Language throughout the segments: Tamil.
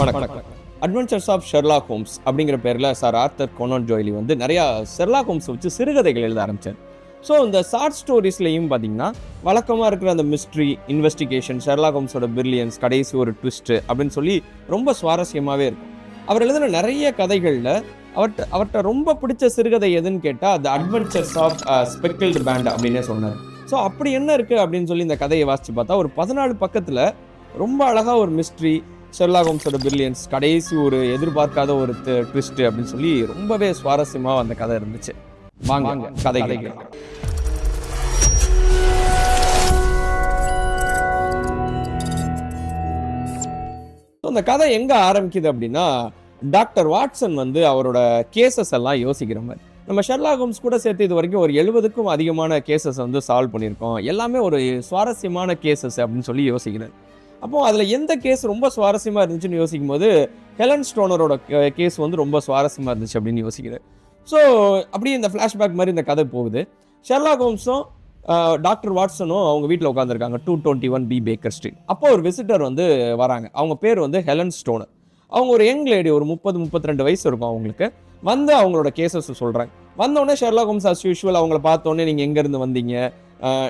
வணக்கம். அட்வென்ச்சர்ஸ் ஆஃப் ஷெர்லாக் ஹோம்ஸ் அப்படிங்கிற பேரில் சார் ஆர்த்தர் கொனான் ஜோய்லி வந்து நிறையா ஷெர்லாக் ஹோம்ஸ் வச்சு சிறுகதைகள் எழுத ஆரம்பித்தார் ஸோ இந்த ஷார்ட் ஸ்டோரிஸ்லையும் பார்த்தீங்கன்னா வழக்கமாக இருக்கிற அந்த மிஸ்ட்ரி இன்வெஸ்டிகேஷன் ஷெர்லாக் ஹோம்ஸோட பிரில்லியன்ஸ் கடைசி ஒரு ட்விஸ்ட்டு அப்படின்னு சொல்லி ரொம்ப சுவாரஸ்யமாகவே இருக்கும். அவர் எழுதின நிறைய கதைகளில் அவர்கிட்ட அவர்கிட்ட ரொம்ப பிடிச்ச சிறுகதை எதுன்னு கேட்டால் அது அட்வென்ச்சர்ஸ் ஆஃப் ஸ்பெக்கிள்டு பேண்ட் அப்படின்னே சொன்னார். ஸோ அப்படி என்ன இருக்குது அப்படின்னு சொல்லி இந்த கதையை வாசித்து பார்த்தா ஒரு பதினாலு பக்கத்தில் ரொம்ப அழகாக ஒரு மிஸ்ட்ரி ஷெர்லாக் ஹோம்ஸோட பிரில்லியன்ஸ் கடைசி ஒரு எதிர்பார்க்காத ஒரு ட்விஸ்ட் அப்படின்னு சொல்லி ரொம்பவே சுவாரஸ்யமாக அந்த கதை இருந்துச்சு. வாங்க கதை கேட்கலாம். ஸோ அந்த கதை எங்கே ஆரம்பிக்குது அப்படின்னா டாக்டர் வாட்சன் வந்து அவரோட கேசஸ் எல்லாம் யோசிக்கிற மாதிரி. நம்ம ஷெர்லாக் ஹோம்ஸ் கூட சேர்த்து இது வரைக்கும் ஒரு எழுபதுக்கும் அதிகமான கேசஸ் வந்து சால்வ் பண்ணியிருக்கோம். எல்லாமே ஒரு சுவாரஸ்யமான கேசஸ் அப்படின்னு சொல்லி யோசிக்கிறார். அப்போ அதில் எந்த கேஸ் ரொம்ப சுவாரஸ்யமாக இருந்துச்சுன்னு யோசிக்கும் போது ஹெலன் ஸ்டோனரோட கேஸ் வந்து ரொம்ப சுவாரஸ்யமாக இருந்துச்சு அப்படின்னு யோசிக்கிறேன். ஸோ அப்படியே இந்த ஃப்ளாஷ்பேக் மாதிரி இந்த கதை போகுது. ஷெர்லாக் ஹோம்ஸும் டாக்டர் வாட்சனும் அவங்க வீட்டில் உட்காந்துருக்காங்க two twenty one B Baker Street அப்போ ஒரு விசிட்டர் வந்து வராங்க. அவங்க பேர் வந்து ஹெலன் ஸ்டோனர் அவங்க ஒரு யங் லேடி ஒரு முப்பது முப்பத்தி ரெண்டு வயசு இருக்கும் அவங்களுக்கு. வந்து அவங்களோட கேசஸ் சொல்கிறாங்க வந்தோடனே ஷெர்லாக் ஹோம்ஸ் அஸ் யூஷுவல் அவங்கள பார்த்தோன்னே நீங்கள் எங்கேருந்து வந்தீங்க?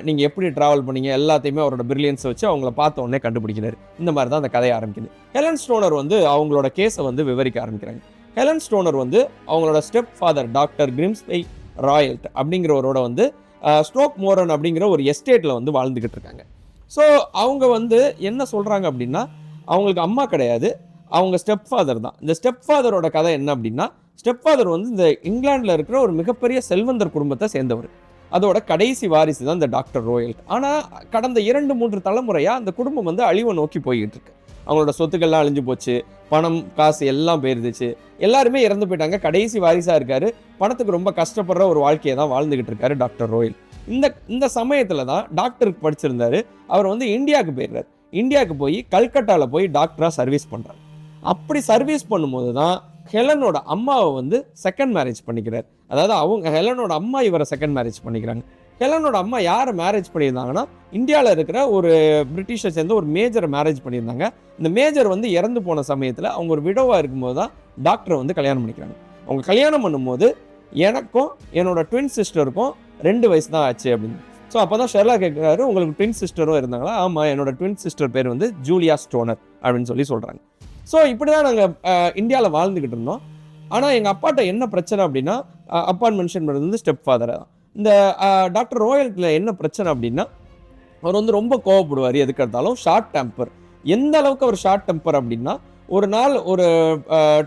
நீங்கள் எப்படி ட்ராவல் பண்ணீங்க? எல்லாத்தையுமே அவரோட பிரில்லியன்ஸை வச்சு அவங்கள பார்த்த உடனே கண்டுபிடிக்கிறாரு. இந்த மாதிரி தான் அந்த கதையை ஆரம்பிக்குது. ஹெலன் ஸ்டோனர் வந்து அவங்களோட கேஸை வந்து விவரிக்க ஆரம்பிக்கிறாங்க. ஹெலன் ஸ்டோனர் வந்து அவங்களோட step father doctor Grimesby Roylott அப்படிங்கிறவரோட வந்து ஸ்ட்ரோக் மோரன் அப்படிங்கிற ஒரு எஸ்டேட்டில் வந்து வாழ்ந்துக்கிட்டு இருக்காங்க. ஸோ அவங்க வந்து என்ன சொல்கிறாங்க அப்படின்னா அவங்களுக்கு அம்மா கிடையாது. அவங்க ஸ்டெப் ஃபாதர் தான். இந்த ஸ்டெப் ஃபாதரோட கதை என்ன அப்படின்னா ஸ்டெப் ஃபாதர் வந்து இந்த இங்கிலாண்டில் இருக்கிற ஒரு மிகப்பெரிய செல்வந்தர் குடும்பத்தை சேர்ந்தவர். அதோட கடைசி வாரிசு தான் இந்த டாக்டர் ரோயல். ஆனால் கடந்த இரண்டு மூன்று தலைமுறையாக அந்த குடும்பம் வந்து அழிவை நோக்கி போய்கிட்டு இருக்கு. அவங்களோட சொத்துக்கள்லாம் அழிஞ்சு போச்சு பணம் காசு எல்லாம் போயிருந்துச்சு. எல்லாருமே இறந்து போயிட்டாங்க. கடைசி வாரிசாக இருக்காரு. பணத்துக்கு ரொம்ப கஷ்டப்படுற ஒரு வாழ்க்கையை தான் வாழ்ந்துகிட்டு இருக்காரு டாக்டர் ரோயல். இந்த இந்த சமயத்தில் தான் டாக்டருக்கு படிச்சிருந்தாரு. அவர் வந்து இந்தியாவுக்கு போயிடுறாரு. இந்தியாவுக்கு போய் கல்கட்டாவில் போய் டாக்டராக சர்வீஸ் பண்ணுறாரு அப்படி சர்வீஸ் பண்ணும்போது தான் ஹெலனோட அம்மாவை வந்து செகண்ட் மேரேஜ் பண்ணிக்கிறார். அதாவது அவங்க ஹெலனோட அம்மா இவரை செகண்ட் மேரேஜ் பண்ணிக்கிறாங்க. ஹெலனோட அம்மா யாரை மேரேஜ் பண்ணியிருந்தாங்கன்னா இந்தியாவில் இருக்கிற ஒரு பிரிட்டிஷை சேர்ந்த ஒரு மேஜரை மேரேஜ் பண்ணியிருந்தாங்க. இந்த மேஜர் வந்து இறந்து போன சமயத்தில் அவங்க ஒரு விடோவாக இருக்கும்போது தான் டாக்டரை வந்து கல்யாணம் பண்ணிக்கிறாங்க. அவங்க கல்யாணம் பண்ணும்போது எனக்கும் என்னோட ட்வின் சிஸ்டருக்கும் ரெண்டு வயசு தான் ஆச்சு அப்படின்னு. ஸோ அப்போ தான் ஷெர்லா கேட்குறாரு உங்களுக்கு ட்வின் சிஸ்டரும் இருந்தாங்களா? ஆமாம் என்னோட ட்வின் சிஸ்டர் பேர் வந்து ஜூலியா ஸ்டோனர் அப்படின்னு சொல்லி சொல்கிறாங்க ஸோ இப்படி தான் நாங்கள் இந்தியாவில் வாழ்ந்துக்கிட்டு இருந்தோம். ஆனால் எங்கள் அப்பாட்ட என்ன பிரச்சனை அப்படின்னா அப்பான் மென்ஷன் பண்ணுறது வந்து ஸ்டெப் ஃபாதரை தான். இந்த டாக்டர் ரோயல்கில் என்ன பிரச்சனை அப்படின்னா அவர் வந்து ரொம்ப கோவப்படுவார் எதுக்கு எடுத்தாலும் ஷார்ட் டெம்பர் எந்த அளவுக்கு அவர் ஷார்ட் டெம்பர் அப்படின்னா ஒரு நாள் ஒரு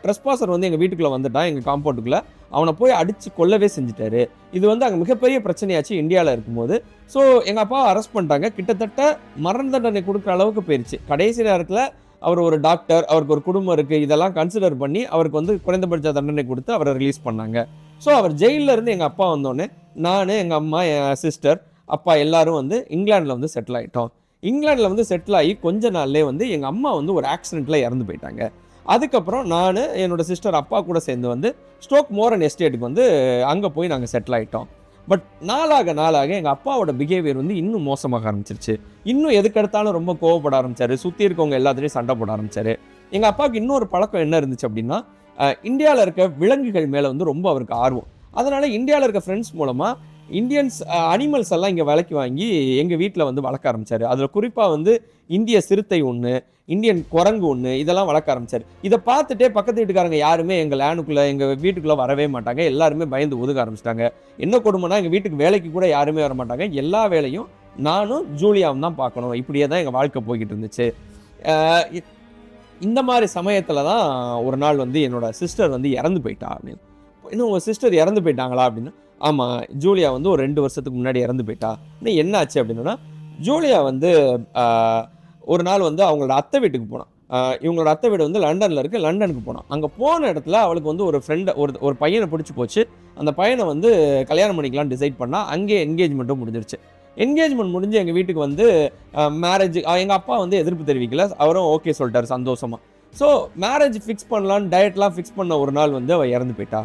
ட்ரெஸ்பாசர் வந்து எங்கள் வீட்டுக்குள்ளே வந்துட்டான் எங்கள் காம்பவுண்டுக்குள்ளே அவனை போய் அடித்து கொல்லவே செஞ்சுட்டாரு. இது வந்து அங்கே மிகப்பெரிய பிரச்சனையாச்சு இந்தியாவில் இருக்கும்போது. ஸோ எங்கள் அப்பா அரெஸ்ட் பண்ணிட்டாங்க. கிட்டத்தட்ட மரண தண்டனை கொடுக்குற அளவுக்கு போயிடுச்சு கடைசி நேரத்தில் அவர் ஒரு டாக்டர் அவருக்கு ஒரு குடும்பம் இருக்குது இதெல்லாம் கன்சிடர் பண்ணி அவருக்கு வந்து குறைந்தபட்ச தண்டனை கொடுத்து அவரை ரிலீஸ் பண்ணாங்க. ஸோ அவர் ஜெயிலில் இருந்து எங்கள் அப்பா வந்தோடனே நான் எங்கள் அம்மா என் சிஸ்டர் அப்பா எல்லாரும் வந்து இங்கிலாண்டில் வந்து செட்டில் ஆகிட்டோம் இங்கிலாண்டில் வந்து செட்டில் ஆகி கொஞ்ச நாள்லேயே வந்து எங்கள் அம்மா வந்து ஒரு ஆக்சிடெண்ட்டில் இறந்து போயிட்டாங்க. அதுக்கப்புறம் நான் என்னோட சிஸ்டர் அப்பா கூட சேர்ந்து வந்து ஸ்டோக் மோரன் எஸ்டேட்டுக்கு வந்து அங்கே போய் நாங்கள் செட்டில் ஆகிட்டோம் பட் நாளாக நாளாக எங்கள் அப்பாவோட பிஹேவியர் வந்து இன்னும் மோசமாக ஆரம்பிச்சிருச்சு. இன்னும் எதுக்கெடுத்தாலும் ரொம்ப கோவப்பட ஆரம்பிச்சாரு. சுற்றி இருக்கவங்க எல்லாத்துலேயும் சண்டை போட ஆரம்பிச்சாரு. எங்கள் அப்பாவுக்கு இன்னொரு பழக்கம் என்ன இருந்துச்சு அப்படின்னா இந்தியாவில் இருக்க விலங்குகள் மேலே வந்து ரொம்ப அவருக்கு ஆர்வம். அதனால் இந்தியாவில் இருக்க ஃப்ரெண்ட்ஸ் மூலமாக இந்தியன்ஸ் அனிமல்ஸ் எல்லாம் இங்கே விலைக்கு வாங்கி எங்கள் வீட்டில் வந்து வளர்க்க ஆரம்பித்தார் அதில் குறிப்பாக வந்து இந்திய சிறுத்தை ஒன்று இந்தியன் குரங்கு ஒன்று இதெல்லாம் வளர்க்க ஆரம்பித்தார் இதை பார்த்துட்டே பக்கத்து வீட்டுக்காரங்க யாருமே எங்கள் லேனுக்குள்ளே எங்கள் வீட்டுக்குள்ளே வரவே மாட்டாங்க. எல்லாருமே பயந்து ஒதுக்க ஆரம்பிச்சிட்டாங்க. என்ன கொடுமைனா எங்கள் வீட்டுக்கு வேலைக்கு கூட யாருமே வர மாட்டாங்க. எல்லா வேலையும் நானும் ஜூலியாவும் தான் பார்க்கணும். இப்படியே தான் எங்கள் வாழ்க்கை போய்கிட்டு இருந்துச்சு. இந்த மாதிரி சமயத்தில் தான் ஒரு நாள் வந்து என்னோடய சிஸ்டர் வந்து இறந்து போயிட்டா அப்படின்னு. இன்னும் உங்கள் சிஸ்டர் இறந்து போயிட்டாங்களா? அப்படின்னு. ஆமாம் ஜூலியா வந்து ஒரு ரெண்டு வருஷத்துக்கு முன்னாடி இறந்து போயிட்டா. இன்னும் என்ன ஆச்சு அப்படின்னா ஜூலியா வந்து ஒரு நாள் வந்து அவங்களோட அத்தை வீட்டுக்கு போனான். இவங்களோட அத்தை வீடு வந்து லண்டனில் இருக்குது லண்டனுக்கு போனான். அங்கே போன இடத்துல அவளுக்கு வந்து ஒரு ஃப்ரெண்டை ஒரு ஒரு பையனை பிடிச்சி போச்சு. அந்த பையனை வந்து கல்யாணம் பண்ணிக்கலாம்னு டிசைட் பண்ணால் அங்கேயே என்கேஜ்மெண்ட்டும் முடிஞ்சிருச்சு. என்கேஜ்மெண்ட் முடிஞ்சு எங்கள் வீட்டுக்கு வந்து மேரேஜ் எங்கள் அப்பா வந்து எதிர்ப்பு தெரிவிக்கல. அவரும் ஓகே சொல்லிட்டார் சந்தோஷமாக ஸோ மேரேஜ் ஃபிக்ஸ் பண்ணலான்னு டயட்லாம் ஃபிக்ஸ் பண்ண ஒரு நாள் வந்து அவள் இறந்து போயிட்டா.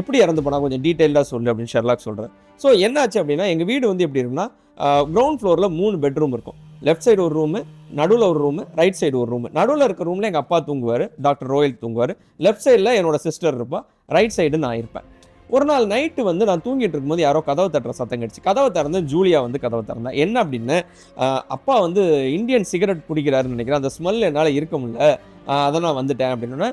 எப்படி இறந்து போனால் கொஞ்சம் டீட்டெயிலாக சொல்லு அப்படின்னு ஷெர்லாக் சொல்கிறேன் ஸோ என்னாச்சு அப்படின்னா எங்கள் வீடு வந்து எப்படி இருக்குன்னா கிரவுண்ட் ஃப்ளோரில் மூணு பெட்ரூம் இருக்கும். லெஃப்ட் சைடு ஒரு ரூமு நடுவில் ஒரு ரூமு ரைட் சைடு ஒரு ரூமு நடுவில் இருக்க ரூமில் எங்கள் அப்பா தூங்குவார் டாக்டர் ரோயல் தூங்குவார். லெஃப்ட் சைடில் என்னோட சிஸ்டர் இருப்பா ரைட் சைடு நான் இருப்பேன். ஒரு நாள் நைட்டு வந்து நான் தூங்கிட்டு இருக்கும்போது யாரோ கதவை தட்டுற சத்தம் கிடச்சி கதவை திறந்து ஜூலியா வந்து கதவை திறந்தா என்ன அப்படின்னு அப்பா வந்து இந்தியன் சிகரெட் குடிக்கிறாருன்னு நினைக்கிறேன். அந்த ஸ்மெல் என்னால் இருக்க முடியல. அதான் நான் வந்துட்டேன் அப்படின்னோடனே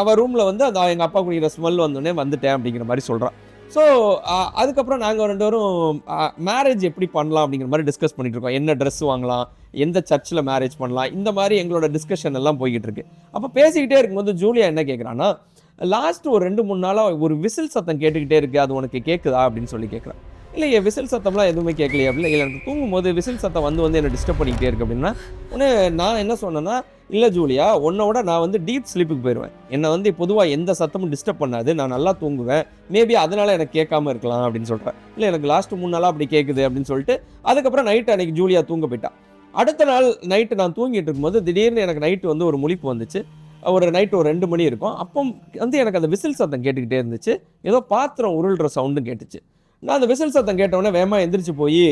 அவர் ரூமில் வந்து அந்த எங்கள் அப்பா குடிக்கிற ஸ்மெல் வந்தோடனே வந்துட்டேன் அப்படிங்கிற மாதிரி சொல்கிறான் ஸோ அதுக்கப்புறம் நாங்கள் ரெண்டு பேரும் மேரேஜ் எப்படி பண்ணலாம் அப்படிங்கிற மாதிரி டிஸ்கஸ் பண்ணிட்டு இருக்கோம். என்ன ட்ரெஸ் வாங்கலாம் எந்த சர்ச்சில் மேரேஜ் பண்ணலாம் இந்த மாதிரி எங்களோட டிஸ்கஷன் எல்லாம் போய்கிட்டு இருக்கு. அப்போ பேசிக்கிட்டே இருக்கும்போது ஜூலியா என்ன கேட்குறான்னா லாஸ்ட் ஒரு ரெண்டு மூணு நாளாக ஒரு விசில் சத்தம் கேட்டுக்கிட்டே இருக்கு. அது உனக்கு கேட்குதா அப்படின்னு சொல்லி கேட்குறான் இல்லை என் விசில் சத்தம்லாம் எதுவுமே கேட்கலையே. அப்படின்னு இல்லை எனக்கு தூங்கும்போது விசில் சத்தம் வந்து வந்து என்ன டிஸ்டர்ப் பண்ணிக்கிட்டே இருக்கு அப்படின்னா உடனே நான் என்ன சொன்னேன்னா இல்லை ஜூலியா உன்னோட நான் வந்து டீப் ஸ்லீப்புக்கு போயிடுவேன் என்னை வந்து பொதுவாக எந்த சத்தமும் டிஸ்டர்ப் பண்ணாது. நான் நல்லா தூங்குவேன். மேபி அதனால் எனக்கு கேட்காம இருக்கலாம் அப்படின்னு சொல்கிறேன் இல்லை எனக்கு லாஸ்ட் மூணு நாளாக அப்படி கேட்குது அப்படின்னு சொல்லிட்டு அதுக்கப்புறம் நைட்டு அன்றைக்கி ஜூலியா தூங்க போயிட்டா. அடுத்த நாள் நைட்டு நான் தூங்கிட்டு இருக்கும்போது திடீர்னு எனக்கு நைட்டு வந்து ஒரு முழிப்பு வந்துச்சு. ஒரு நைட்டு ஒரு ரெண்டு மணி இருக்கும். அப்போ வந்து எனக்கு அந்த விசில் சத்தம் கேட்டுக்கிட்டே இருந்துச்சு. ஏதோ பாத்திரம் உருள்ற சவுண்டும் கேட்டுச்சு. நான் அந்த விசில் சத்தம் கேட்டவொடனே வேமா எந்திரிச்சு போய்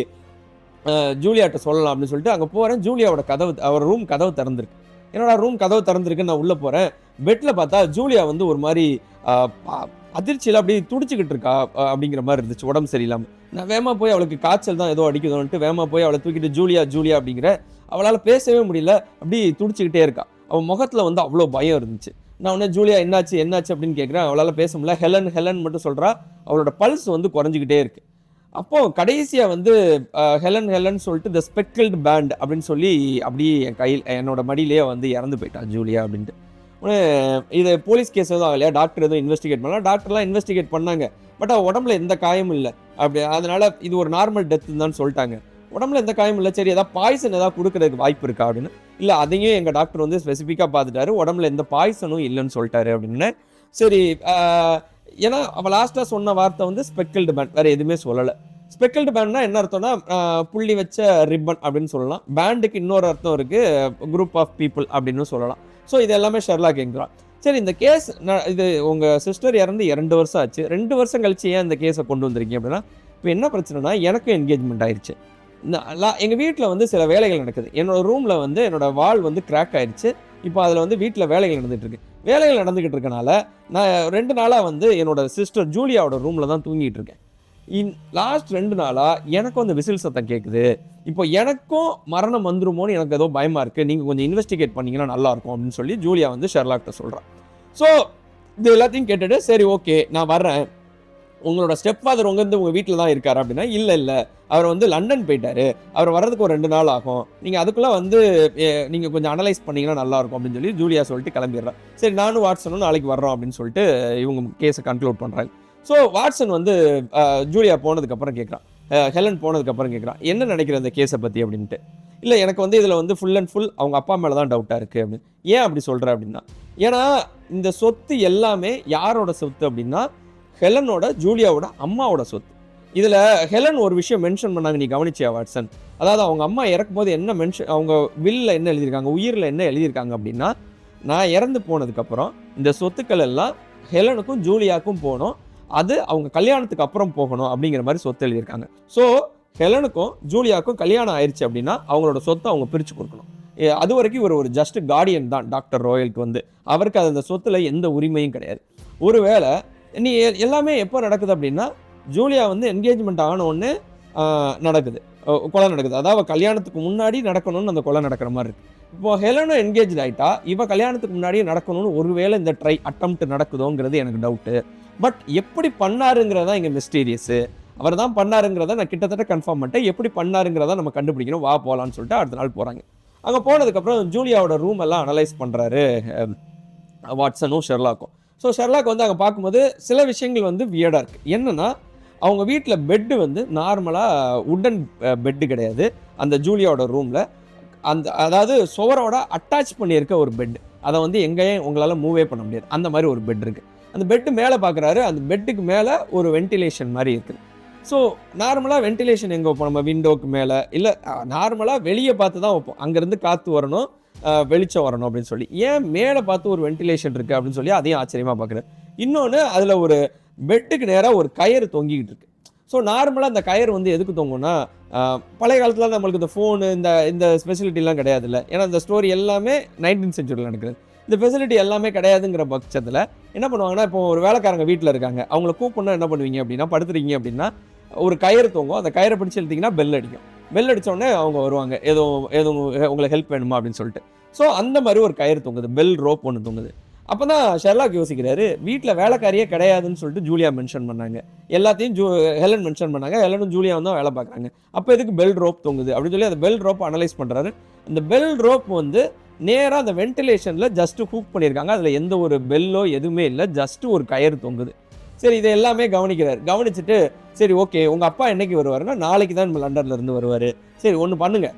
ஜூலியாட்ட சொல்லலாம் அப்படின்னு சொல்லிட்டு அங்கே போகிறேன் ஜூலியாவோட கதவு அவர் ரூம் கதவு திறந்திருக்கு. என்னோட ரூம் கதவு திறந்துருக்குன்னு நான் உள்ளே போகிறேன் பெட்டில் பார்த்தா ஜூலியா வந்து ஒரு மாதிரி ப- அதிர்ச்சியில் அப்படியே துடிச்சிக்கிட்டு இருக்கா அப்படிங்கிற மாதிரி இருந்துச்சு உடம்பு சரியில்லாமல் நான் வேமா போய் அவளுக்கு காய்ச்சல் தான் ஏதோ அடிக்குதோன்ட்டு வேமா போய் அவளை தூக்கிட்டு ஜூலியா ஜூலியா அப்படிங்கிற அவளால் பேசவே முடியல அப்படி துடிச்சிக்கிட்டே இருக்கா. அவன் முகத்தில் வந்து அவ்வளோ பயம் இருந்துச்சு. நான் உடனே ஜூலியா என்னாச்சு? என்னாச்சு? அப்படின்னு கேட்குறேன் அவளால் பேச முடியல. ஹெலன் ஹெலன் மட்டும் சொல்கிறா அவளோட பல்ஸ் வந்து குறைஞ்சிக்கிட்டே இருக்கு. அப்போ கடைசியாக வந்து ஹெலன் ஹெலன் சொல்லிட்டு த ஸ்பெக்கிள்டு பேண்ட் அப்படின்னு சொல்லி அப்படியே என் கையில் என்னோட மடியிலேயே வந்து இறந்து போயிட்டா ஜூலியா அப்படின்ட்டு. உடனே இது போலீஸ் கேஸ் எதுவும் ஆகலையா? டாக்டர் எதுவும் இன்வெஸ்டிகேட் பண்ணலாம் டாக்டர்லாம் இன்வெஸ்டிகேட் பண்ணாங்க. பட் அவள் உடம்புல எந்த காயமும் இல்லை. அப்படி அதனால இது ஒரு நார்மல் டெத் தான் சொல்லிட்டாங்க. உடம்புல எந்த காயமும் இல்லை. சரி ஏதாவது பாய்சன் ஏதாவது கொடுக்கறதுக்கு வாய்ப்பு இருக்கா அப்படின்னு? இல்லை அதையும் எங்கள் டாக்டர் வந்து ஸ்பெசிஃபிக்காக பார்த்துட்டாரு. உடம்புல எந்த பாய்சனும் இல்லைன்னு சொல்லிட்டாரு அப்படின்னு. சரி ஏன்னா அவள் லாஸ்ட்டாக சொன்ன வார்த்தை வந்து ஸ்பெக்கிள்டு பேண்ட் வேறு எதுவுமே சொல்லலை. ஸ்பெக்கிள்டு பேண்ட்னா என்ன அர்த்தம்னா புள்ளி வச்ச ரிப்பன் அப்படின்னு சொல்லலாம். பேண்டுக்கு இன்னொரு அர்த்தம் இருக்குது குரூப் ஆஃப் பீப்புள் அப்படின்னு சொல்லலாம். ஸோ இது எல்லாமே ஷெர்லா கேட்குறான் சரி இந்த கேஸ் இது உங்கள் சிஸ்டர் இறந்து இரண்டு வருஷம் ஆச்சு. ரெண்டு வருஷம் கழிச்சு ஏன் இந்த கேஸை கொண்டு வந்திருக்கீங்க அப்படின்னா இப்போ என்ன பிரச்சனைனா எனக்கும் என்கேஜ்மெண்ட் ஆயிடுச்சு எங்கள் வீட்டில் வந்து சில வேலைகள் நடக்குது. என்னோடய ரூமில் வந்து என்னோடய வால் வந்து கிராக் ஆயிடுச்சு. இப்போ அதில் வந்து வீட்டில் வேலைகள் நடந்துகிட்டு இருக்கு. வேலைகள் நடந்துக்கிட்டு இருக்கனால நான் ரெண்டு நாளாக வந்து என்னோடய சிஸ்டர் ஜூலியாவோட ரூமில் தான் தூங்கிட்டு இருக்கேன். இன் லாஸ்ட் ரெண்டு நாளாக எனக்கும் அந்த விசில் சத்தம் கேட்குது இப்போ எனக்கும் மரணம் வந்துருமோன்னு எனக்கு ஏதோ பயமாக இருக்குது நீங்கள் கொஞ்சம் இன்வெஸ்டிகேட் பண்ணிங்கன்னா நல்லாயிருக்கும் அப்படின்னு சொல்லி ஜூலியா வந்து ஷெர்லாக்ட்ட சொல்கிறான் ஸோ இது எல்லாத்தையும் கேட்டுட்டு சரி ஓகே நான் வர்றேன். உங்களோட ஸ்டெப் ஃபாதர் உங்கேருந்து உங்கள் வீட்டில் தான் இருக்கார் அப்படின்னா இல்லை இல்லை. அவர் வந்து லண்டன் போயிட்டாரு. அவர் வர்றதுக்கு ஒரு ரெண்டு நாள் ஆகும். நீங்கள் அதுக்குள்ளே வந்து நீங்கள் கொஞ்சம் அனலைஸ் பண்ணிங்கன்னா நல்லாயிருக்கும் அப்படின்னு சொல்லி ஜூலியா சொல்லிட்டு கிளம்பிடுறான் சரி நானும் வாட்ஸனும் நாளைக்கு வர்றோம் அப்படின்னு சொல்லிட்டு இவங்க கேஸை கன்க்ளூட் பண்ணுறாங்க ஸோ வாட்சன் வந்து ஜூலியா போனதுக்கப்புறம் கேட்குறான் ஹெலன் போனதுக்கப்புறம் கேட்குறான் என்ன நினைக்கிற இந்த கேஸை பற்றி அப்படின்ட்டு. இல்லை எனக்கு வந்து இதில் வந்து ஃபுல் அண்ட் ஃபுல் அவங்க அப்பா மேலே தான் டவுட்டாக இருக்குது அப்படின்னு. ஏன் அப்படி சொல்கிற அப்படின்னா ஏன்னா இந்த சொத்து எல்லாமே யாரோட சொத்து அப்படின்னா ஹெலனோட ஜூலியாவோட அம்மாவோட சொத்து. இதில் ஹெலன் ஒரு விஷயம் மென்ஷன் பண்ணாங்க நீ கவனிச்சியா வாட்சன்? அதாவது அவங்க அம்மா இறக்கும்போது என்ன மென்ஷன் அவங்க வில்லில் என்ன எழுதியிருக்காங்க உயிரில் என்ன எழுதியிருக்காங்க அப்படின்னா நான் இறந்து போனதுக்கப்புறம் இந்த சொத்துக்கள் எல்லாம் ஹெலனுக்கும் ஜூலியாவுக்கும் போகணும். அது அவங்க கல்யாணத்துக்கு அப்புறம் போகணும் அப்படிங்கிற மாதிரி சொத்து எழுதியிருக்காங்க. ஸோ ஹெலனுக்கும் ஜூலியாவுக்கும் கல்யாணம் ஆயிடுச்சு அப்படின்னா அவங்களோட சொத்தை அவங்க பிரித்து கொடுக்கணும். ஏ, அது வரைக்கும் இவர் ஒரு ஜஸ்ட் கார்டியன் தான் டாக்டர் ரோயலுக்கு வந்து. அவருக்கு அது அந்த சொத்துல எந்த உரிமையும் கிடையாது. ஒருவேளை நீ எல்லாமே எப்போ நடக்குது அப்படின்னா ஜூலியா வந்து என்கேஜ்மெண்ட் ஆன உடனே நடக்குது. கொலை நடக்குது. அதாவது கல்யாணத்துக்கு முன்னாடி நடக்கணும்னு அந்த கொலை நடக்கிற மாதிரி இருக்கு. இப்போ ஹெலனோ என்கேஜ் ஆகிட்டா இவ கல்யாணத்துக்கு முன்னாடியே நடக்கணும்னு ஒருவேளை இந்த ட்ரை அட்டம்ப்ட் நடக்குதோங்கிறது எனக்கு டவுட்டு பட் எப்படி பண்ணாருங்கிறதா இங்கே மிஸ்டீரியஸு அவர் தான் பண்ணாருங்கிறத நான் கிட்டத்தட்ட கன்ஃபார்ம் பண்ணிட்டேன். எப்படி பண்ணாருங்கிறத நம்ம கண்டுபிடிக்கணும். வா போகலான்னு சொல்லிட்டு அடுத்த நாள் போகிறாங்க அங்கே போனதுக்கப்புறம் ஜூலியாவோட ரூம் எல்லாம் அனலைஸ் பண்ணுறாரு வாட்சனும் ஷெர்லாக்கும். ஸோ ஷெர்லாக் வந்து அங்கே பார்க்கும்போது சில விஷயங்கள் வந்து வியர்டாக இருக்குது என்னன்னா அவங்க வீட்டில் பெட்டு வந்து நார்மலாக உட்டன் பெட்டு கிடையாது. அந்த ஜூலியாவோட ரூமில் அந்த அதாவது சுவரோட அட்டாச் பண்ணியிருக்க ஒரு பெட் அதை வந்து எங்கேயும் உங்களால் மூவே பண்ண முடியாது. அந்த மாதிரி ஒரு பெட் இருக்குது அந்த பெட்டு மேலே பார்க்குறாரு. அந்த பெட்டுக்கு மேலே ஒரு வென்டிலேஷன் மாதிரி இருக்குது ஸோ நார்மலாக வென்டிலேஷன் எங்கே வைப்போம்? நம்ம விண்டோக்கு மேலே. இல்லை நார்மலாக வெளியே பார்த்து தான் வைப்போம். அங்கேருந்து காற்று வரணும். வெளிச்சம் வரணும் அப்படின்னு சொல்லி. ஏன் மேலே பார்த்து ஒரு வென்டிலேஷன் இருக்குது அப்படின்னு சொல்லி அதையும் ஆச்சரியமாக பார்க்குறேன். இன்னொன்று அதில் ஒரு பெட்டுக்கு நேராக ஒரு கயிறு தொங்கிக்கிட்டு இருக்கு. ஸோ நார்மலாக அந்த கயிறு வந்து எதுக்கு தொங்கும்னா பழைய காலத்தில் நம்மளுக்கு இந்த ஃபோனு இந்த இந்த ஃபெசிலிட்டிலாம் கிடையாதுல்ல. ஏன்னா இந்த ஸ்டோரி எல்லாமே நைன்டீன் செஞ்சுரியில் நடக்குது. இந்த ஃபெசிலிட்டி எல்லாமே கிடையாதுங்கிற பட்சத்தில் என்ன பண்ணுவாங்கன்னா இப்போ ஒரு வேலைக்காரங்க வீட்டில் இருக்காங்க. அவங்கள கூப்பிட்னா என்ன பண்ணுவீங்க அப்படின்னா படுத்துறீங்க அப்படின்னா ஒரு கயிறு தொங்கும். அந்த கயிறை பிடிச்சி இழுத்தீங்கன்னா பெல் அடிக்கும். பெல் அடிச்ச உடனே அவங்க வருவாங்க. ஏதோ ஏதோ உங்களுக்கு ஹெல்ப் வேணுமா அப்படின்னு சொல்லிட்டு. ஸோ அந்த மாதிரி ஒரு கயிறு தொங்குது. பெல் ரோப் ஒன்று தொங்குது. அப்போ தான் ஷெர்லாக் யோசிக்கிறாரு வீட்டில் வேலைக்காரியே கிடையாதுன்னு சொல்லிட்டு ஜூலியா மென்ஷன் பண்ணாங்க. எல்லாத்தையும் ஜூ ஹெலன் மென்ஷன் பண்ணாங்க. ஹெலனும் ஜூலியாவும் தான் வேலை பார்க்குறாங்க. அப்போ எதுக்கு பெல் ரோப் தொங்குது? அப்படின்னு சொல்லி அந்த பெல் ரோப் அனலைஸ் பண்ணுறாரு அந்த பெல் ரோப் வந்து நேராக அந்த வென்டிலேஷனில் ஜஸ்ட்டு ஹூக் பண்ணியிருக்காங்க. அதில் எந்த ஒரு பெல்லோ எதுவுமே இல்லை. ஜஸ்ட்டு ஒரு கயிறு தொங்குது. சரி இதை எல்லாமே கவனிக்கிறார். கவனிச்சுட்டு சரி ஓகே உங்கள் அப்பா என்னைக்கு வருவாருன்னா நாளைக்கு தான் நம்ம லண்டன்லேருந்து வருவார். சரி ஒன்று பண்ணுங்க.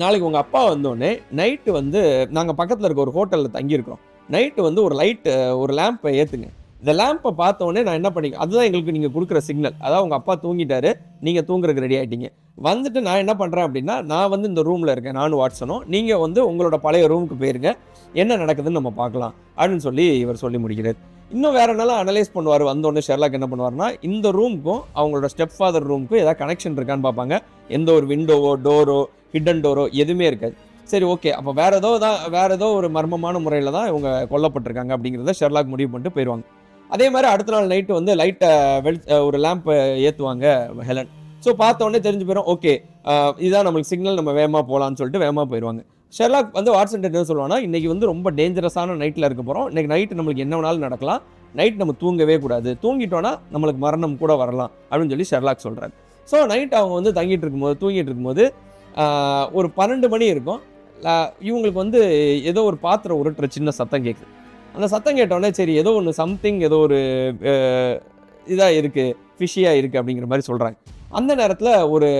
நாளைக்கு உங்கள் அப்பா வந்தோடனே நைட்டு வந்து நாங்கள் பக்கத்தில் இருக்க ஒரு ஹோட்டலில் தங்கியிருக்கிறோம். நைட்டு வந்து ஒரு லைட்டு ஒரு லேம்பை ஏற்றுங்க இந்த லேம்பை பார்த்தோன்னே நான் என்ன பண்ணி அதுதான் எங்களுக்கு நீங்கள் கொடுக்குற சிக்னல் அதாவது உங்கள் அப்பா தூங்கிட்டாரு நீங்கள் தூங்குறதுக்கு ரெடி ஆகிட்டீங்க வந்துட்டு நான் என்ன பண்ணுறேன் அப்படின்னா நான் வந்து இந்த ரூமில் இருக்கேன் நானும் வாட்ஸனும் நீங்கள் வந்து உங்களோட பழைய ரூமுக்கு போயிருங்க. என்ன நடக்குதுன்னு நம்ம பார்க்கலாம் அப்படின்னு சொல்லி இவர் சொல்லி முடிக்கிறார். இன்னும் வேற என்னால அனலைஸ் பண்ணுவார்? வந்தோடனே ஷெர்லாக் என்ன பண்ணுவார்னா இந்த ரூமுக்கும் அவங்களோட ஸ்டெப் ஃபாதர் ரூமுக்கும் ஏதாவது கனெக்ஷன் இருக்கான்னு பார்ப்பாங்க. எந்த ஒரு விண்டோவோ டோரோ ஹிடன் டோரோ எதுவுமே இருக்காது. சரி ஓகே அப்போ வேற ஏதோ தான் வேற ஏதோ ஒரு மர்மமான முறையில் தான் இவங்க கொல்லப்பட்டிருக்காங்க அப்படிங்கிறத ஷெர்லாக் முடிவு பண்ணிட்டு போயிடுவாங்க அதே மாதிரி அடுத்த நாள் நைட்டு வந்து லைட்டை வெளி ஒரு லேம்பை ஏற்றுவாங்க ஹெலன் ஸோ பார்த்தோன்னே தெரிஞ்சு போயிடும் ஓகே இதுதான் நம்மளுக்கு சிக்னல் நம்ம வேகமாக போகலான்னு சொல்லிட்டு வேகமாக போயிடுவாங்க ஷெர்லாக் வந்து வாட்ஸன் என்ன சொல்லுவாங்கன்னா இன்றைக்கி வந்து ரொம்ப டேஞ்சரஸான நைட்டில் இருக்க போகிறோம் இன்னைக்கு நைட்டு நம்மளுக்கு என்ன வேணாலும் நடக்கலாம். நைட் நம்ம தூங்கவே கூடாது. தூங்கிட்டோன்னா நம்மளுக்கு மரணம் கூட வரலாம் அப்படின்னு சொல்லி ஷெர்லாக் சொல்கிறாரு ஸோ நைட் அவங்க வந்து தங்கிட்டு இருக்கும்போது தூங்கிட்டு இருக்கும்போது ஒரு பன்னெண்டு மணி இருக்கும். இவங்களுக்கு வந்து ஏதோ ஒரு பாத்திரம் உருட்டுற சின்ன சத்தம் கேட்குது அந்த சத்தம் கேட்டோடனே சரி ஏதோ ஒன்று சம்திங் ஏதோ ஒரு இதாக இருக்குது ஃபிஷியாக இருக்குது அப்படிங்கிற மாதிரி சொல்கிறாங்க அந்த நேரத்தில் ஒரு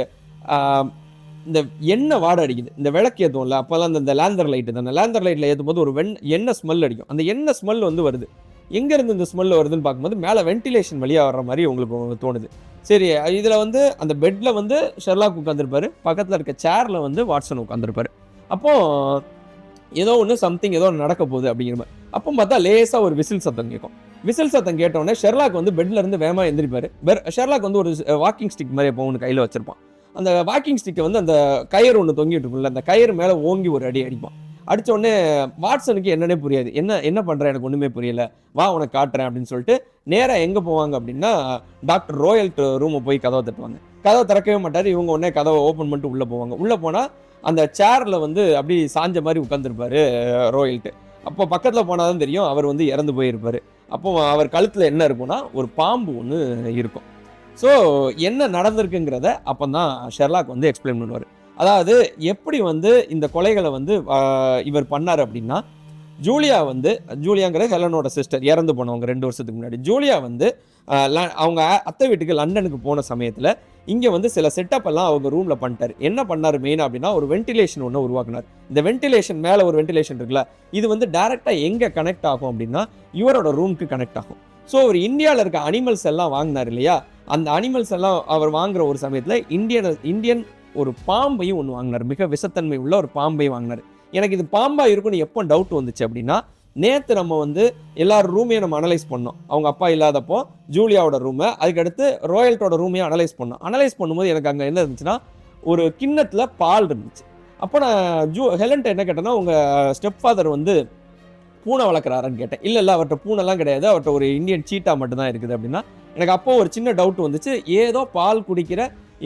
இந்த எண்ணெய் வாடை அடிக்குது. இந்த விளக்கு ஏற்றுவோம்ல அப்போல்லாம் அந்த இந்த லேந்தர் லைட்டு அந்த லேந்தர் லைட்டில் ஏற்றும் போது ஒரு வெண் எண்ணெய் ஸ்மெல் அடிக்கும். அந்த எண்ணெய் ஸ்மெல் வந்து வருது. எங்கேருந்து இந்த ஸ்மெல் வருதுன்னு பார்க்கும்போது மேலே வென்டிலேஷன் வழியாக வர்ற மாதிரி உங்களுக்கு தோணுது. சரி இதில் வந்து அந்த பெட்டில் வந்து ஷெர்லாக் உட்காந்துருப்பாரு பக்கத்தில் இருக்க சேரில் வந்து வாட்சன் உட்காந்துருப்பாரு அப்போது ஏதோ ஒன்று சம்திங் ஏதோ ஒன்று நடக்க போகுது அப்படிங்கிற மாதிரி. அப்போ பார்த்தா லேசாக ஒரு விசில் சத்தம் கேட்கும். விசில் சத்தம் கேட்டோடனே ஷெர்லாக் வந்து பெட்லேருந்து வேகமாக எந்திரிப்பார். ஷெர்லாக் வந்து ஒரு வாக்கிங் ஸ்டிக் மாதிரி எப்போ ஒன்று கையில் வச்சிருப்பான். அந்த வாக்கிங் ஸ்டிக்கை வந்து அந்த கயிறு ஒன்று தொங்கிட்டு இருக்கும்ல அந்த கயிறு மேலே ஓங்கி ஒரு அடி அடிப்பான். அடித்த உடனே வாட்சனுக்கு என்னன்னே புரியாது. என்ன என்ன பண்ணுற எனக்கு ஒன்றுமே புரியல. வா உனக்கு காட்டுறேன் அப்படின்னு சொல்லிட்டு நேராக எங்கே போவாங்க அப்படின்னா டாக்டர் ரோயல் ரூமை போய் கதவை தட்டுவாங்க. கதவை திறக்கவே மாட்டார். இவங்க உடனே கதவை ஓப்பன் பண்ணிட்டு உள்ளே போவாங்க. உள்ளே போனால் அந்த சேரில் வந்து அப்படி சாஞ்ச மாதிரி உட்காந்துருப்பாரு ரோயல்ட்டு அப்போ பக்கத்தில் போனால் தான் தெரியும் அவர் வந்து இறந்து போயிருப்பார். அப்போ அவர் கழுத்தில் என்ன இருக்கும்னா ஒரு பாம்பு ஒன்று இருக்கும். ஸோ என்ன நடந்திருக்குங்கிறத அப்போ தான் ஷெர்லாக் வந்து எக்ஸ்பிளைன் பண்ணுவார். அதாவது எப்படி வந்து இந்த கொலைகளை வந்து இவர் பண்ணார் அப்படின்னா ஜூலியா வந்து ஜூலியாங்கிற ஹெலனோட சிஸ்டர் இறந்து போனவங்க ரெண்டு வருஷத்துக்கு முன்னாடி. ஜூலியா வந்து அவங்க அத்தை வீட்டுக்கு லண்டனுக்கு போன சமயத்தில் இங்கே வந்து சில செட்டப் எல்லாம் அவங்க ரூமில் பண்ணிட்டார். என்ன பண்ணார் மெயின் அப்படின்னா ஒரு வென்டிலேஷன் ஒன்று உருவாக்குனார். இந்த வென்டிலேஷன் மேலே ஒரு வென்டிலேஷன் இருக்குல்ல இது வந்து டைரெக்டாக எங்கே கனெக்ட் ஆகும் அப்படின்னா இவரோட ரூமுக்கு கனெக்ட் ஆகும். ஸோ அவர் இந்தியாவில் இருக்க அனிமல்ஸ் எல்லாம் வாங்கினார் இல்லையா? அந்த அனிமல்ஸ் எல்லாம் அவர் வாங்குற ஒரு சமயத்தில் இந்தியன் இந்தியன் ஒரு பாம்பையும் ஒன்று வாங்கினார். மிக விஷத்தன்மை உள்ள ஒரு பாம்பையும் வாங்கினார். எனக்கு இது பாம்பாக இருக்குன்னு எப்போ டவுட் வந்துச்சு அப்படின்னா நேற்று நம்ம வந்து எல்லார் ரூமையும் நம்ம அனலைஸ் பண்ணோம். அவங்க அப்பா இல்லாதப்போ ஜூலியாவோட ரூமை அதுக்கடுத்து ரோயல்ட்டோட ரூமையும் அனலைஸ் பண்ணோம். அனலைஸ் பண்ணும்போது எனக்கு அங்கே என்ன இருந்துச்சுன்னா ஒரு கிண்ணத்தில் பால் இருந்துச்சு. அப்போ நான் ஜூ ஹெலன்ட்ட என்ன கேட்டேன்னா உங்கள் ஸ்டெப் ஃபாதர் வந்து பூனை வளர்க்குறாருன்னு கேட்டேன். இல்லை இல்லை அவர்கிட்ட பூனைலாம் கிடையாது. அவர்கிட்ட ஒரு இந்தியன் சீட்டா மட்டும்தான் இருக்குது அப்படின்னா எனக்கு அப்போ ஒரு சின்ன டவுட் வந்துச்சு. ஏதோ பால் குடிக்கிற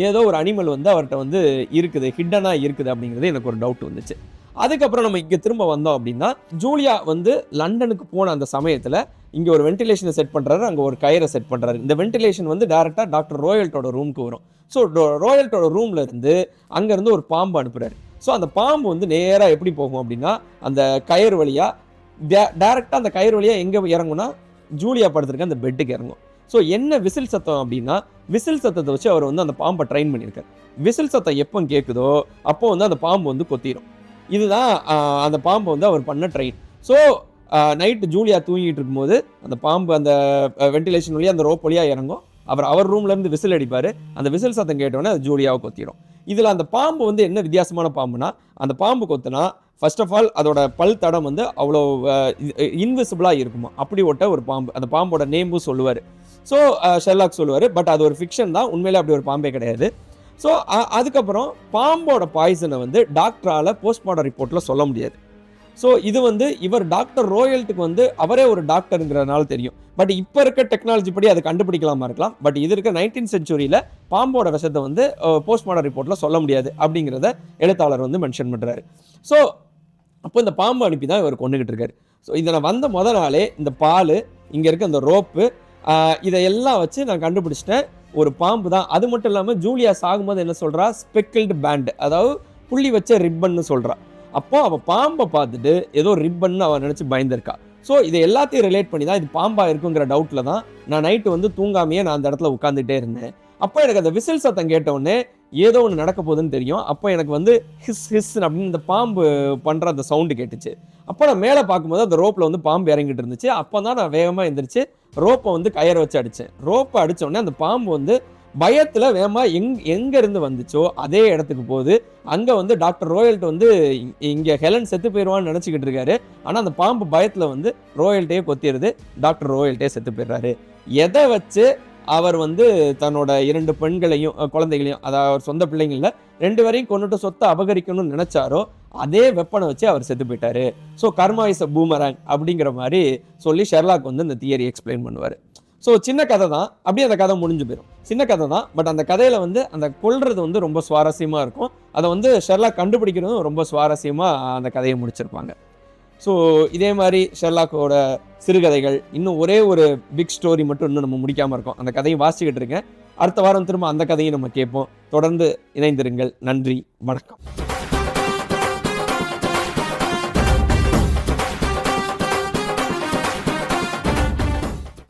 ஏதோ ஒரு அனிமல் வந்து அவர்கிட்ட வந்து இருக்குது ஹிட்டனாக இருக்குது அப்படிங்கிறது எனக்கு ஒரு டவுட் வந்துச்சு. அதுக்கப்புறம் நம்ம இங்கே திரும்ப வந்தோம் அப்படின்னா ஜூலியா வந்து லண்டனுக்கு போன அந்த சமயத்தில் இங்கே ஒரு வென்டிலேஷனை செட் பண்ணுறாரு அங்கே ஒரு கயிறை செட் பண்ணுறாரு இந்த வென்டிலேஷன் வந்து டேரெக்டாக டாக்டர் ரோயல்ட்டோட ரூமுக்கு வரும். ஸோ ரோயல்ட்டோட ரூமில் இருந்து அங்கேருந்து ஒரு பாம்பு அனுப்புகிறாரு ஸோ அந்த பாம்பு வந்து நேராக எப்படி போகும் அப்படின்னா அந்த கயிறு வழியாக டேரெக்டாக அந்த கயிறு வழியாக எங்கே இறங்கும்னா ஜூலியா படுத்திருக்க அந்த பெட்டுக்கு இறங்கும். ஸோ என்ன விசில் சத்தம் அப்படின்னா விசில் சத்தத்தை வச்சு அவர் வந்து அந்த பாம்பை ட்ரைன் பண்ணியிருக்காரு. விசில் சத்தம் எப்போ கேட்குதோ அப்போ வந்து அந்த பாம்பு வந்து கொத்திரும். இதுதான் அந்த பாம்பை வந்து அவர் பண்ண ட்ரெயின் ஸோ நைட்டு ஜூலியா தூங்கிட்டு இருக்கும்போது அந்த பாம்பு அந்த வென்டிலேஷன் வழியாக அந்த ரோப் வழியாக இறங்கும். அவர் அவர் ரூம்லேருந்து விசில் அடிப்பார். அந்த விசில் சத்தம் கேட்டோன்னே அது ஜூலியாவை கொத்திடும் இதில் அந்த பாம்பு வந்து என்ன வித்தியாசமான பாம்புனா அந்த பாம்பு கொத்துனா ஃபர்ஸ்ட் ஆஃப் ஆல் அதோட பல் தடம் வந்து அவ்வளோ இன்விசிபிளாக இருக்குமா? அப்படி ஒட்ட ஒரு பாம்பு அந்த பாம்போட நேமும் சொல்லுவார். ஸோ ஷெர்லாக் சொல்லுவார் பட் அது ஒரு ஃபிக்ஷன் தான். உண்மையிலே அப்படி ஒரு பாம்பே கிடையாது. ஸோ அதுக்கப்புறம் பாம்போட பாய்சனை வந்து டாக்டரால் போஸ்ட்மார்ட்டம் ரிப்போர்ட்டில் சொல்ல முடியாது. ஸோ இது வந்து இவர் டாக்டர் ரோயல்ட்டுக்கு வந்து அவரே ஒரு டாக்டருங்கிறதுனால தெரியும். பட் இப்போ இருக்க டெக்னாலஜி படி அதை கண்டுபிடிக்கலாமா இருக்கலாம். பட் இது இருக்க நைன்டீன் செஞ்சுரியில் பாம்போட விஷத்தை வந்து போஸ்ட்மார்ட்டம் ரிப்போர்ட்டில் சொல்ல முடியாது அப்படிங்கிறத எழுத்தாளர் வந்து மென்ஷன் பண்ணுறாரு ஸோ அப்போ இந்த பாம்பு அனுப்பி தான் இவர் கொண்டுகிட்டு இருக்காரு. ஸோ இதை நான் வந்த முத நாளே இந்த பால் இங்கே இருக்க அந்த ரோப்பு இதையெல்லாம் வச்சு நான் கண்டுபிடிச்சிட்டேன். ஒரு பாம்பு தான். அது மட்டும் இல்லாமல் ஜூலியா சாகும்போது என்ன சொல்கிறா ஸ்பெக்கிள்டு பேண்டு அதாவது புள்ளி வச்ச ரிப்பன்னு சொல்கிறா அப்போ அவள் பாம்பை பார்த்துட்டு ஏதோ ரிப்பன் அவள் நினச்சி பயந்துருக்கா. ஸோ இதை எல்லாத்தையும் ரிலேட் பண்ணி தான் இது பாம்பாக இருக்குங்கிற டவுட்டில் தான் நான் நைட்டு வந்து தூங்காமையே நான் அந்த இடத்துல உட்காந்துட்டே இருந்தேன். அப்போ எனக்கு அந்த விசில் சத்தம் கேட்டவுடனே ஏதோ ஒன்று நடக்க போகுதுன்னு தெரியும். அப்போ எனக்கு வந்து ஹிஸ் ஹிஸ் அப்படின்னு இந்த பாம்பு பண்ணுற அந்த சவுண்டு கேட்டுச்சு. அப்போ நான் மேலே பார்க்கும்போது அந்த ரோப்பில் வந்து பாம்பு இறங்கிட்டு இருந்துச்சு. அப்போ தான் நான் வேகமாக எந்திரிச்சு ரோப்பை வந்து கயிறை வச்சு அடித்தேன் ரோப்பை அடித்தோடனே அந்த பாம்பு வந்து பயத்தில் வேகமாக எங் எங்கேருந்து வந்துச்சோ அதே இடத்துக்கு போகுது. அங்கே வந்து டாக்டர் ரோயல்ட்டு வந்து இங்கே ஹெலன் செத்து போயிடுவான்னு நினச்சிக்கிட்டு இருக்காரு. ஆனால் அந்த பாம்பு பயத்தில் வந்து ரோயல்ட்டே கொத்திடுது டாக்டர் ரோயல்ட்டே செத்து போயிடுறாரு. எதை வச்சு அவர் வந்து தன்னோட இரண்டு பெண்களையும் குழந்தைகளையும் அதாவது அவர் சொந்த பிள்ளைங்கள ரெண்டு வரையும் கொண்டுட்டு சொத்தை அபகரிக்கணும்னு நினைச்சாரோ அதே வெப்பனை வச்சு அவர் செத்து போயிட்டாரு. So karma is a boomerang அப்படிங்கிற மாதிரி சொல்லி ஷெர்லாக் வந்து இந்த தியரி எக்ஸ்பிளைன் பண்ணுவார். ஸோ சின்ன கதை தான். அப்படியே அந்த கதை முடிஞ்சு போயிடும் சின்ன கதை தான். பட் அந்த கதையில் வந்து அந்த கொள்றது வந்து ரொம்ப சுவாரஸ்யமாக இருக்கும். அதை வந்து ஷெர்லாக் கண்டுபிடிக்கிறதும் ரொம்ப சுவாரஸ்யமாக அந்த கதையை முடிச்சிருப்பாங்க. ஸோ இதே மாதிரி ஷெர்லாக்கோட சிறுகதைகள் இன்னும் ஒரே ஒரு பிக் ஸ்டோரி மட்டும் இன்னும் நம்ம முடிக்காமல் இருக்கோம். அந்த கதையை வாசிக்கிட்டு இருக்கேன். அடுத்த வாரம் திரும்ப அந்த கதையை நம்ம கேட்போம். தொடர்ந்து இணைந்திருங்கள். நன்றி. வணக்கம்.